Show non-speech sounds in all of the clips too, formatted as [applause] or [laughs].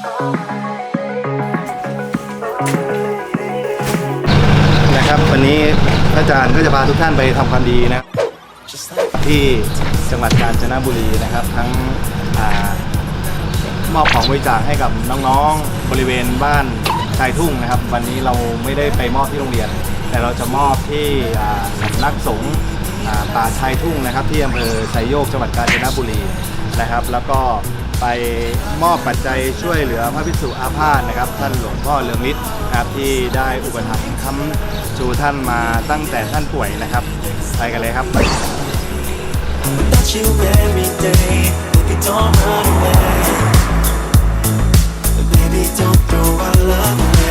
นะครับ วันนี้พระอาจารย์ก็จะพาทุกท่านไปทำความดีนะ ที่จังหวัดกาญจนบุรีนะครับ ทั้งอามอบของบริจาคให้กับน้องๆบริเวณบ้านชายทุ่งนะครับ วันนี้เราไม่ได้ไปมอบที่โรงเรียน แต่เราจะมอบที่สำนักสงฆ์อ่าป่าชายทุ่งนะครับ ที่อำเภอไซโยกจังหวัดกาญจนบุรีนะครับ แล้วก็ ไปมอบปัจจัยช่วยเหลือพระภิกษุอาพาธนะครับ ท่านหลวงพ่อเลืองฤทธิ์นะครับที่ได้อุปถัมภ์ค้ำชูท่านมาตั้งแต่ท่านป่วยนะครับ ไปกันเลยครับ you every day, baby, don't run away. Baby, don't throw our love away.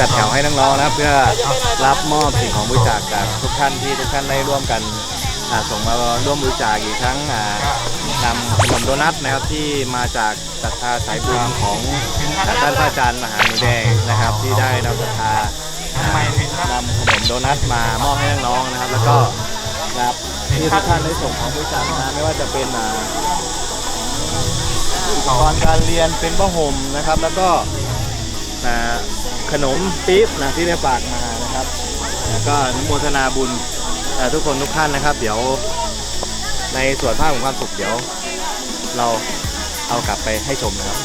จัดแถวให้น้องๆนะครับ เพื่อรับมอบสิ่งของบริจาคจากทุกท่านที่ทุกท่านได้ร่วมกันอ่าส่งมาร่วมบริจาคอีกทั้งอ่านำขนมโดนัทนะครับที่มาจากศรัทธาสายบุญของอ่าท่านพระอาจารย์มหาหนูแดงนะครับ ที่ได้นำศรัทธาอ่านำขนมโดนัทมามอบให้น้องๆนะครับ แล้วก็นะครับที่ทุกท่านได้ส่งของบริจาคมาไม่ว่าจะเป็นอ่า อุปกรณ์การเรียนเป็นผ้าห่มนะครับ แล้วก็ นะขนมปี๊บนะที่ได้ฝากมานะครับแล้วก็นุโมทนาบุญทุกคนทุกท่านนะครับ เดี๋ยวในส่วนภาพของความสุขเดี๋ยว เราเอากลับไปให้ชมนะครับ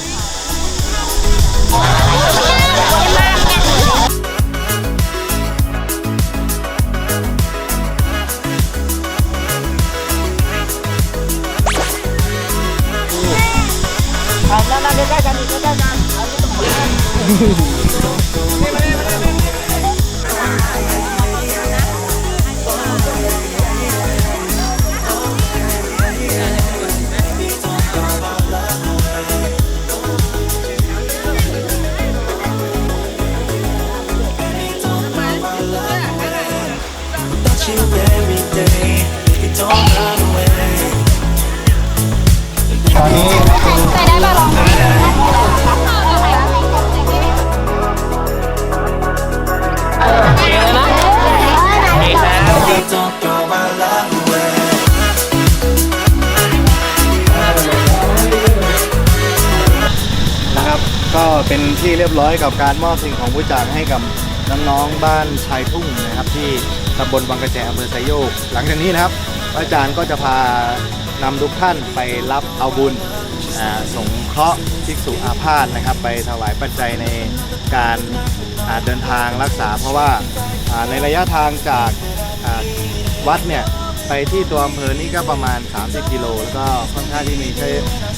Without 呵 [laughs] 呵 เป็นที่เรียบร้อยกับการมอบสิ่งของบริจาคให้กับน้องๆบ้านชายทุ่งนะครับ ที่ตำบลบางกระแจอำเภอไซโยก หลังจากนี้นะครับอาจารย์ก็จะพานำทุกท่านไปรับเอาบุญสงเคราะห์ภิกษุอาพาธนะครับ ไปถวายปัจจัยในการเดินทางรักษา เพราะว่าในระยะทางจากวัดเนี่ยไปที่ตัวอำเภอนี่ก็ประมาณ 30 กิโล แล้วก็ค่อนข้างที่มีค่า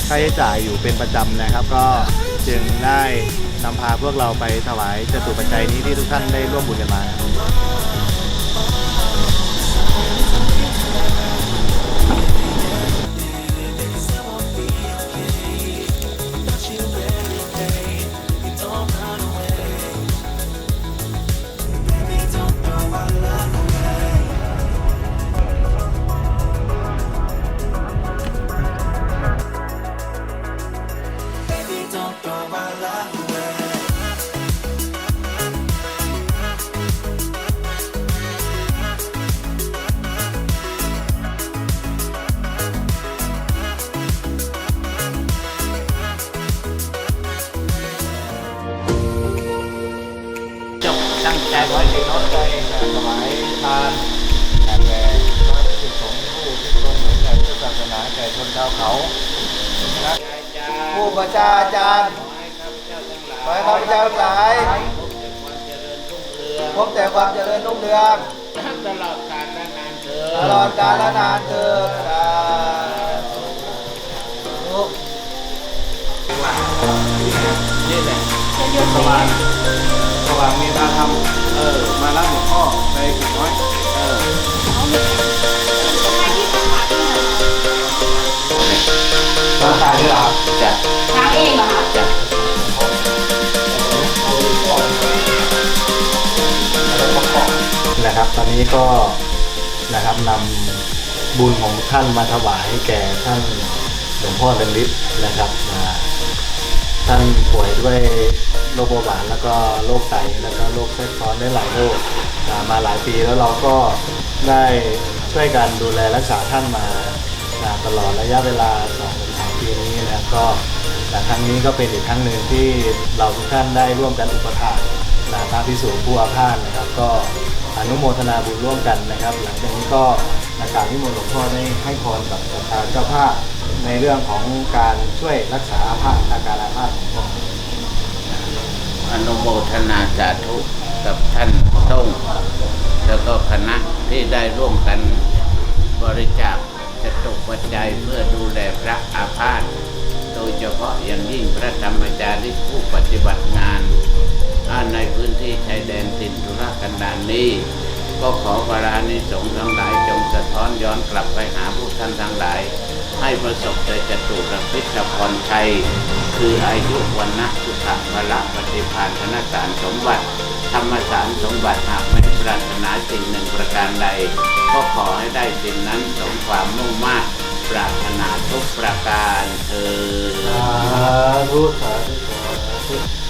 ใช้จ่ายอยู่เป็นประจำนะครับ ก็จึงได้ นำพาพวกเราไปถวายจตุปัจจัยนี้ที่ทุกท่านได้ร่วมบุญกันมา รไว้สิ่งน้อมใจสมัยทานแก่แก่พระภิกษุสงฆ์ผู้ที่ตรงเหมือนแก่พุทธศาสนาแก่ชนชาวเขานะผู้ประชาจารย์ขอให้ข้าพเจ้าทั้งหลายพบแต่ความเจริญรุ่งเรืองตลอดกาลและนานเถิตลอดกาลและนานเถิดสาธุนี่แหละสว่างส ว่างมีตาธรรมเออ มารับหลวงพ่อไปอีกน้อย เออใครที่ต้องฝากที่ไหนร่างกายนี่เหรอจะล้างเองเหรอคะจะนะครับ ตอนนี้ก็นะครับนำบุญของท่านมาถวายแก่ท่านหลวงพ่อเดนลิศนะครับมาท่านป่วยด้วย โรคเบาหวานแล้วก็โรคไตแล้วก็โรคแทรกซ้อนได้หลายโรคมาหลายปีแล้วเราก็ได้ช่วยกันดูแลรักษาท่านมาตลอดระยะเวลา2-3ถึง3ปีนี้นะครับก็ครั้งนี้ก็เป็นอีกครั้งหนึ่งที่เราทุกท่านได้ร่วมกันอุปถัมภ์นะพระพิสูจน์ผู้อาพาธนะครับ ก็อนุโมทนาบุญร่วมกันนะครับ หลังจากนี้ก็อากาศนิมนหลวงพ่อได้ให้พรกับประธานเจ้าภาพในเรื่องของการช่วยรักษาอาพาธอาการอาพาธของ อนุโมทนาสาธุกับท่านต้งแล้วก็คณะที่ได้ร่วมกันบริจาคจะตกปัจจัยเพื่อดูแลพระอาพาธโดยเฉพาะอย่างยิ่งพระธรรมจาริกผู้ปฏิบัติงานในพื้นที่ชายแดนตินธุรกันดารนี้ ก็ขอบารานิสงส์ทั้งหลายจงสะท้อนย้อนกลับไปหาผู้ท่านทั้งหลาย ให้ประสบแต่จตุรพิธพรชัย คืออายุวันนะสุขะพละปฏิภาณธนสารสมบัติ ธรรมสารสมบัติหากไม่ปรารถนาสิ่งหนึ่งประการใด ก็ขอให้ได้สิ่งนั้นสมความมุ่งมา่ปรารถนาทุกประการเธอสาธุสาธุสาธุ